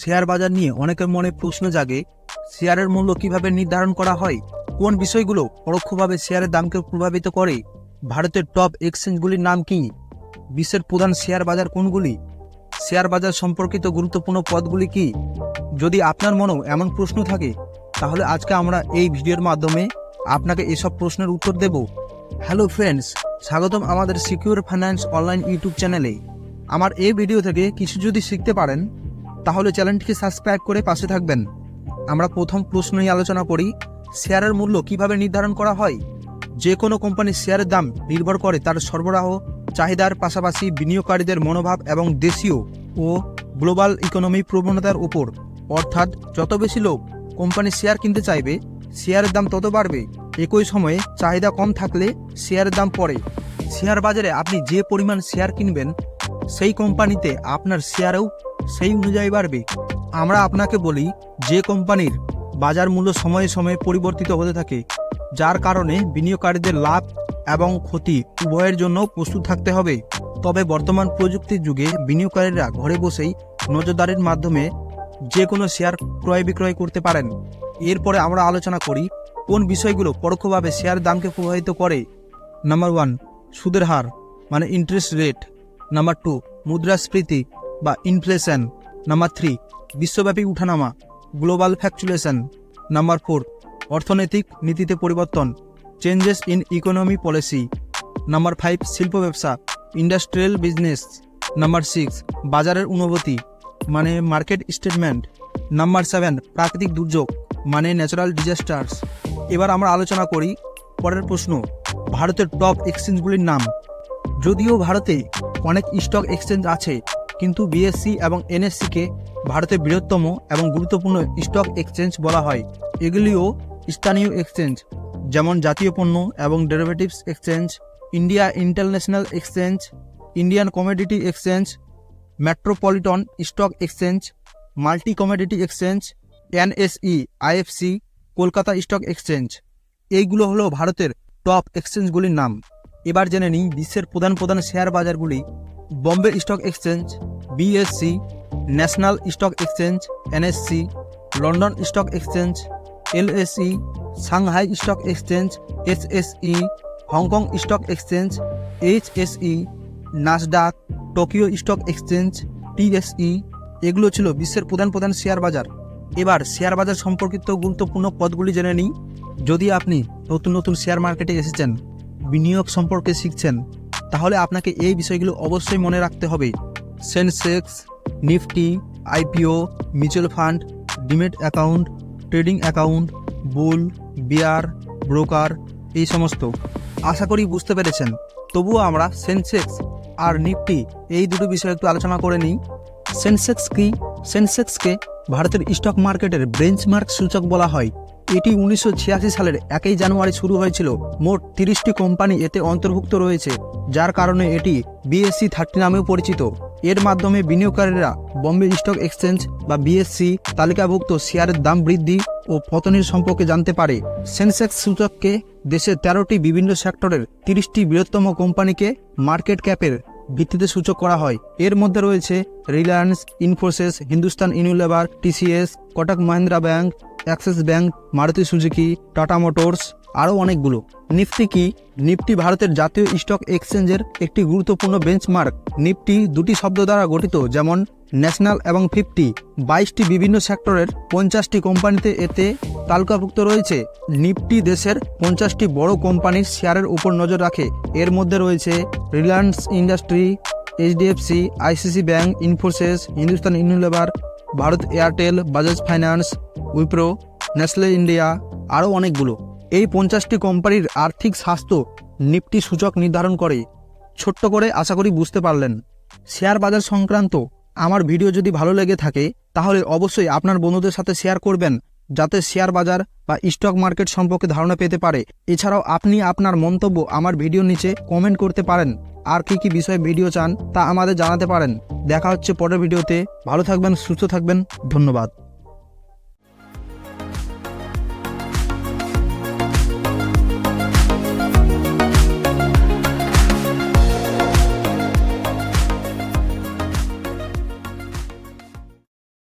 Share বাজার নিয়ে অনেকের মনে প্রশ্ন জাগে, শেয়ারের মূল্য কীভাবে নির্ধারণ করা হয়? কোন বিষয়গুলো পরোক্ষভাবে শেয়ারের দামকে প্রভাবিত করে? ভারতের টপ এক্সচেঞ্জগুলির নাম কি? বিশ্বের প্রধান শেয়ার বাজার কোনগুলি? শেয়ার বাজার সম্পর্কিত গুরুত্বপূর্ণ পদগুলি কি? যদি আপনার মনেও এমন প্রশ্ন থাকে, তাহলে আজকে আমরা এই ভিডিওর মাধ্যমে আপনাকে এসব প্রশ্নের উত্তর দেব। হ্যালো ফ্রেন্ডস, স্বাগতম আমাদের সিকিউর ফাইন্যান্স অনলাইন ইউটিউব চ্যানেলে। আমার এই ভিডিও থেকে কিছু যদি শিখতে পারেন তাহলে চ্যানেলটিকে সাবস্ক্রাইব করে পাশে থাকবেন। আমরা প্রথম প্রশ্ন নিয়ে আলোচনা করি, শেয়ারের মূল্য কীভাবে নির্ধারণ করা হয়? যে কোনো কোম্পানির শেয়ারের দাম নির্ভর করে তার সরবরাহ, চাহিদার পাশাপাশি বিনিয়োগকারীদের মনোভাব এবং দেশীয় ও গ্লোবাল ইকোনমি প্রবণতার উপর। অর্থাৎ যত বেশি লোক কোম্পানির শেয়ার কিনতে চাইবে, শেয়ারের দাম তত বাড়বে। একই সময়ে চাহিদা কম থাকলে শেয়ারের দাম পড়ে। শেয়ার বাজারে আপনি যে পরিমাণ শেয়ার কিনবেন সেই কোম্পানিতে আপনার শেয়ারও সেই অনুযায়ী বাড়বে। আমরা আপনাকে বলি, যে কোম্পানির বাজার মূল্য সময়ে সময়ে পরিবর্তিত হতে থাকে, যার কারণে বিনিয়োগকারীদের লাভ এবং ক্ষতি উভয়ের জন্য প্রস্তুত থাকতে হবে। তবে বর্তমান প্রযুক্তির যুগে বিনিয়োগকারীরা ঘরে বসেই নজরদারির মাধ্যমে যে কোনো শেয়ার ক্রয় বিক্রয় করতে পারেন। এরপরে আমরা আলোচনা করি, কোন বিষয়গুলো পরোক্ষভাবে শেয়ার দামকে প্রভাবিত করে। নাম্বার ওয়ান, সুদের হার মানে ইন্টারেস্ট রেট নাম্বার টু, মুদ্রাস্ফীতি বা ইনফ্লেশন নাম্বার থ্রি, বিশ্বব্যাপী উঠানামা গ্লোবাল ফ্যাকচুলেশন নাম্বার ফোর, অর্থনৈতিক নীতিতে পরিবর্তন changes in economy policy number five, শিল্প ব্যবসা ইন্ডাস্ট্রিয়াল বিজনেস নাম্বার সিক্স, বাজারের অনুভূতি মানে মার্কেট স্টেটমেন্ট নাম্বার সেভেন, প্রাকৃতিক দুর্যোগ মানে ন্যাচারাল ডিজাস্টার্স এবার আমরা আলোচনা করি পরের প্রশ্ন, ভারতের টপ এক্সচেঞ্জগুলির নাম। যদিও ভারতে অনেক স্টক এক্সচেঞ্জ আছে, কিন্তু বিএসসি এবং এনএসসিকে ভারতের বৃহত্তম এবং গুরুত্বপূর্ণ স্টক এক্সচেঞ্জ বলা হয়। এগুলিও স্থানীয় এক্সচেঞ্জ যেমন জাতীয় পণ্য এবং derivatives exchange India international exchange Indian commodity exchange metropolitan stock exchange multi commodity exchange NSE IFC Kolkata stock exchange এইগুলো হলো ভারতের টপ এক্সচেঞ্জগুলির নাম। এবার জেনে নিই বিশ্বের প্রধান প্রধান share বাজারগুলি Bombay stock exchange BSC national stock exchange NSC London stock exchange LSE Shanghai stock exchange SSE Hong Kong stock exchange HSE Nasdaq Tokyo stock exchange TSE এগুলো ছিল বিশ্বের প্রধান প্রধান শেয়ার বাজার। এবার শেয়ার বাজার সম্পর্কিত গুরুত্বপূর্ণ পদগুলি জেনে নিই। যদি আপনি নতুন নতুন শেয়ার মার্কেটে এসেছেন বিনিয়োগ সম্পর্কে শিখছেন, তাহলে আপনাকে এই বিষয়গুলো অবশ্যই মনে রাখতে হবে। Sensex, Nifty, IPO, mutual fund, demat account, trading account, bull, bear, broker, এই সমস্ত। আশা করি বুঝতে পেরেছেন। তবুও আমরা সেন্সেক্স আর নিফটি এই দুটো বিষয়ে একটু আলোচনা করে নিই। সেন্সেক্স কি? সেন্সেক্সকে ভারতের স্টক মার্কেটের বেঞ্চমার্ক সূচক বলা হয়। এটি উনিশশো ছিয়াশি সালের একই জানুয়ারি শুরু হয়েছিল। মোট তিরিশটি কোম্পানি এতে অন্তর্ভুক্ত রয়েছে, যার কারণে এটি বিএসসি থার্টি নামেও পরিচিত। এর মাধ্যমে বিনিয়োগকারীরা বম্বে স্টক এক্সচেঞ্জ বা বিএসসি তালিকাভুক্ত শেয়ারের দাম বৃদ্ধি ও পতনের সম্পর্কে জানতে পারে। সেন্সেক্স সূচককে দেশের তেরোটি বিভিন্ন সেক্টরের তিরিশটি বৃহত্তম কোম্পানিকে মার্কেট ক্যাপের ভিত্তিতে সূচক করা হয়। এর মধ্যে রয়েছে Reliance, Infosys, Hindustan Unilever TCS Kotak Mahindra bank Axis bank Maruti Suzuki, Tata motors, আরও অনেকগুলো। নিফটি কি? নিফটি ভারতের জাতীয় স্টক এক্সচেঞ্জের একটি গুরুত্বপূর্ণ বেঞ্চমার্ক নিফটি দুটি শব্দ দ্বারা গঠিত, যেমন ন্যাশনাল এবং ফিফটি। বাইশটি বিভিন্ন সেক্টরের পঞ্চাশটি কোম্পানিতে এতে তালিকাভুক্ত রয়েছে। নিফটি দেশের পঞ্চাশটি বড় কোম্পানির শেয়ারের উপর নজর রাখে। এর মধ্যে রয়েছে Reliance industry, HDFC, ICC bank, Infosys, Hindustan Unilever, Bharat Airtel, Bajaj finance Wipro, Nestle India, আরও অনেকগুলো। এই পঞ্চাশটি কোম্পানির আর্থিক স্বাস্থ্য নিফটি সূচক নির্ধারণ করে। ছোট্ট করে আশা করি বুঝতে পারলেন। শেয়ার বাজার সংক্রান্ত আমার ভিডিও যদি ভালো লেগে থাকে, তাহলে অবশ্যই আপনার বন্ধুদের সাথে শেয়ার করবেন, যাতে শেয়ার বাজার বা স্টক মার্কেট সম্পর্কে ধারণা পেতে পারে। এছাড়াও আপনি আপনার মন্তব্য আমার ভিডিওর নিচে কমেন্ট করতে পারেন। আর কি কি বিষয়ে ভিডিও চান তা আমাদের জানাতে পারেন। দেখা হচ্ছে পরের ভিডিওতে। ভালো থাকবেন, সুস্থ থাকবেন। ধন্যবাদ।